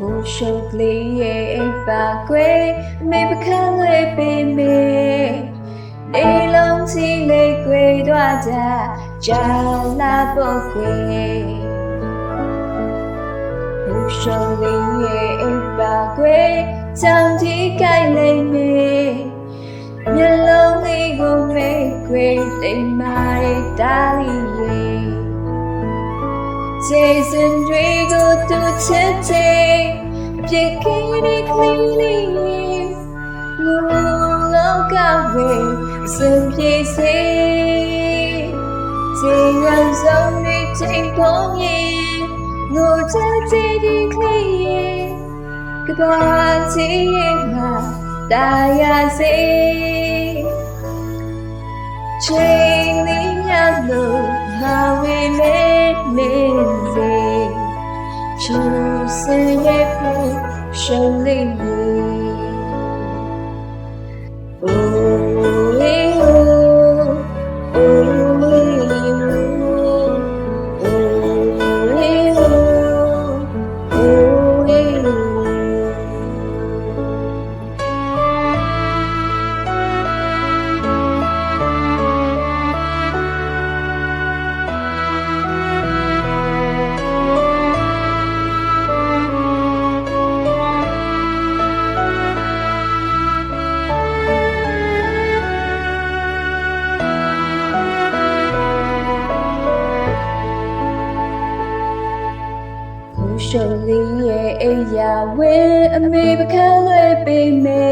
我手里也把鬼，没不看泪被美。你拢起泪鬼大家，加那不鬼。我手里也把鬼，将你盖泪美。မျက်လုံးလေးကိုမေ့ခွေတိမ်မာတဲ့ဒါလီ တားလီရဲ့ Jason Drago to today Pick it cleanly No longer way Some places Sing and song me take on ye No today clean Goodbye to you Die say Training yellow, how we made music. 死也不舍离。 အိယာဝဲအမေပခန်းလွယ်ပေမေ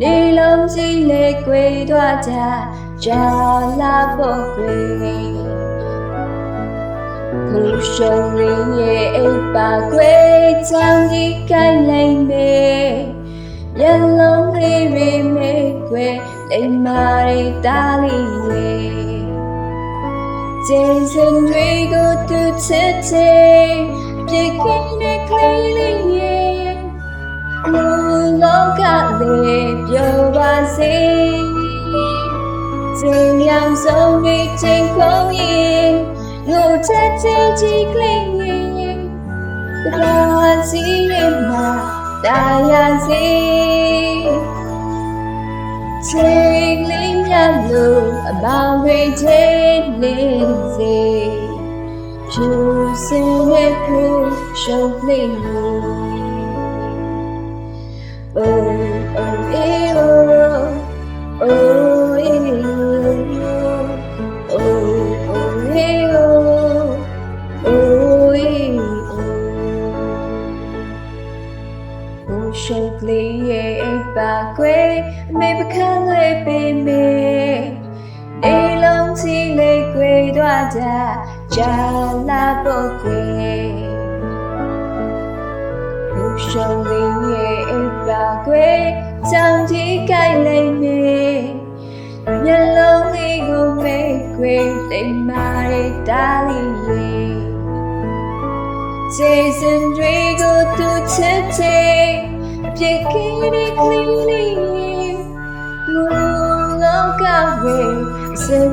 နေလုံးကြီးလေးကွေသွားကြကြာလာဖို့ကွေကိုရှုံလေးရဲ့အိပါကွေချောင်းကြီးကိုင်းလိုက်မေမျက်လုံးလေးတွေမေကွေလိမ္မာရီတားလီရဲ့ Jason Drago to today Beginning clearly đâu khác gì điều bạn tình làm dấu vì tình không yên ngủ chết trên chỉ linh nhìn đâu hẳn mà đã là gì tình linh nhắn lù bao người chết nên gì Chúa xin hết cứu trong linh hồn ပ်ကလေးရဲ့အိပ်ပါကွယ်အမေပခန်းလွယ်ပေမေနေလုံးချီ ပ်ပါကွယ်ချောင်းကြီးကိုက်လိုက်မေမျက်လုံးလေးကိုမေးကွယ်လိမ္မာတဲ့တားလီရဲ့ Jason Drago to today Picking it cleanly No longer way Some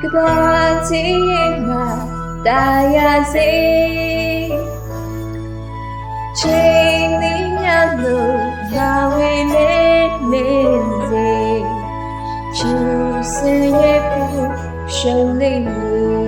places Sing and song me take on in No today clean Goodbye to you Die say Training yellow, now we need music. Choosing it, surely you. Oh,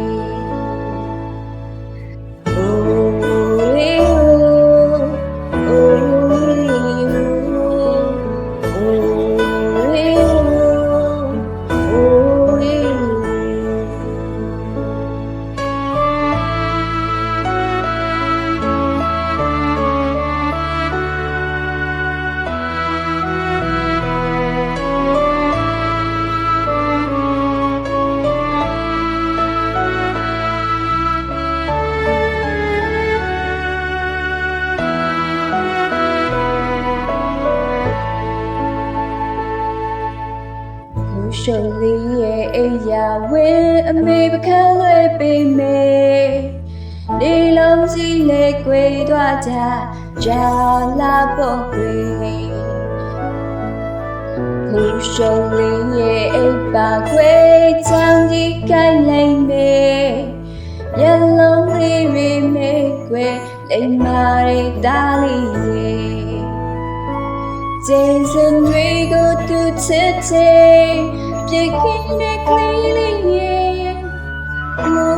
ရှုံလေးရဲ့အိယာဝဲအမေပခန်းလွယ်ပေမေနေလုံးစီလေးကွေသွားကြကြာလာဖို့ကွေခုရှုံးလေးရဲ့အိပ်ပါခွေချောင်းကြီးကိုင်းလိုက်မယ်မျက်လုံးလေးတွေမိတ်ခွေလိမ္မာတွေတားလေးရဲ့ကျေစံတွေကိုသူချစ်ချင် ပြေခင်းတဲ့ကလေးလေးရဲ့မူ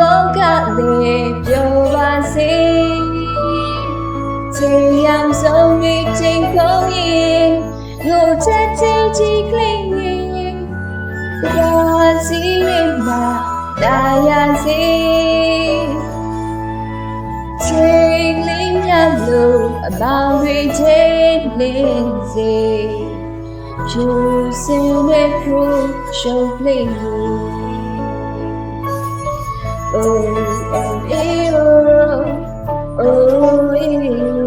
လောကလေးပြောပါစေချိန်ရမ်းဆုံးနေချိန်ကောင်းရင်ငိုချက်ချင်းချီကလေးရဲ့ပြောစီနေမှာဒါရစေချိန်လေးမြတ်လို့အပေါင်းတွေချိန်လေးစေ Jewels in April shuffling Oh, oh, oh, oh,